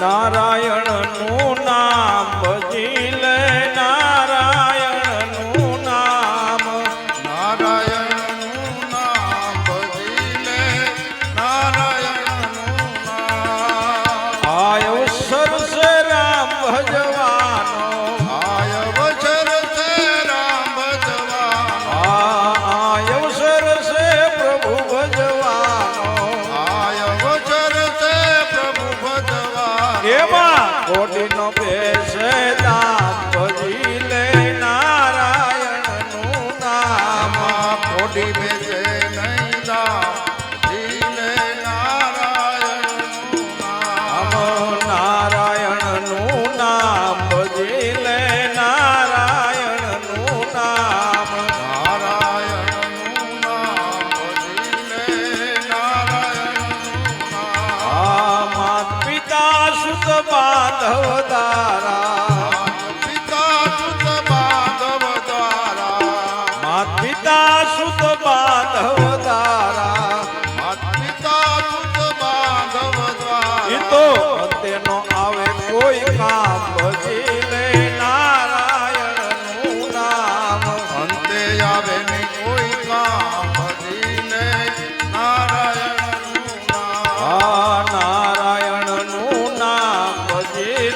નારાયણ નો કોટીનો પેશે દામ ભજી લે નારાયણનું નામ. કોટી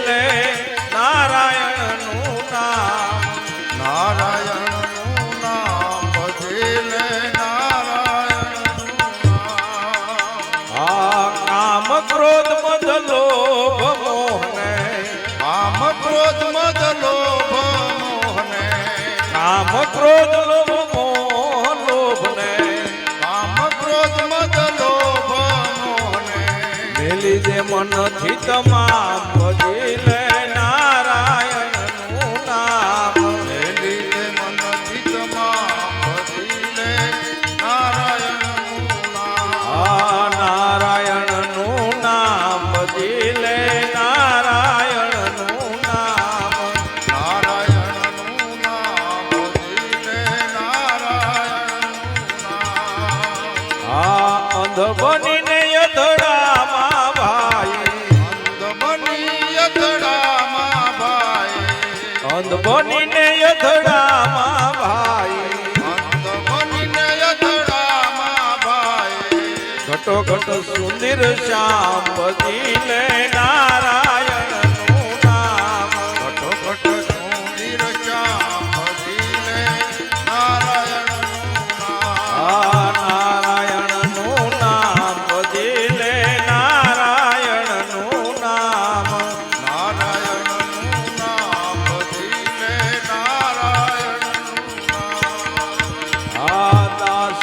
বলে લીધે મનથી તમામ ભજી લે નારાયણનું નામ. લીધે મનથી તમામ ભજી લે નારાયણનું નામ. નારાયણનું નામ ભજી લે નારાયણનું અંત બોલીને યથડામાં ભાઈ. અંત બોલીને યથડામાં ભાઈ. ઘટો ઘટ સુંદર શ્યામ પતિને નારાયણ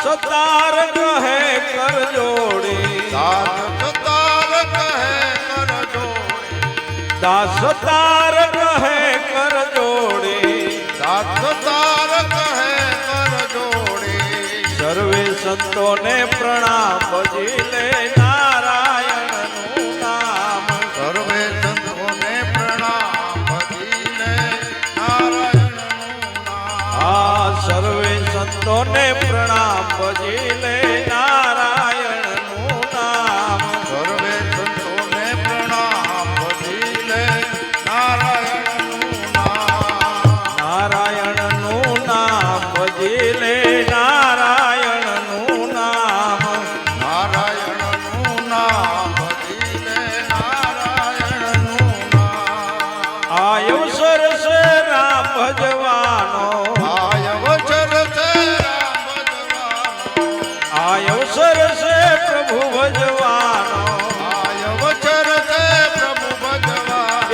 સતાર કહે કર જોડે સતાર કહે કર જોડે દાસ સતાર કહે કર જોડે દાસ સતાર કહે કર જોડે સર્વે સંતોને પ્રણામ ભજી લે Narayan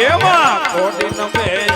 Eu, mano! Pode não.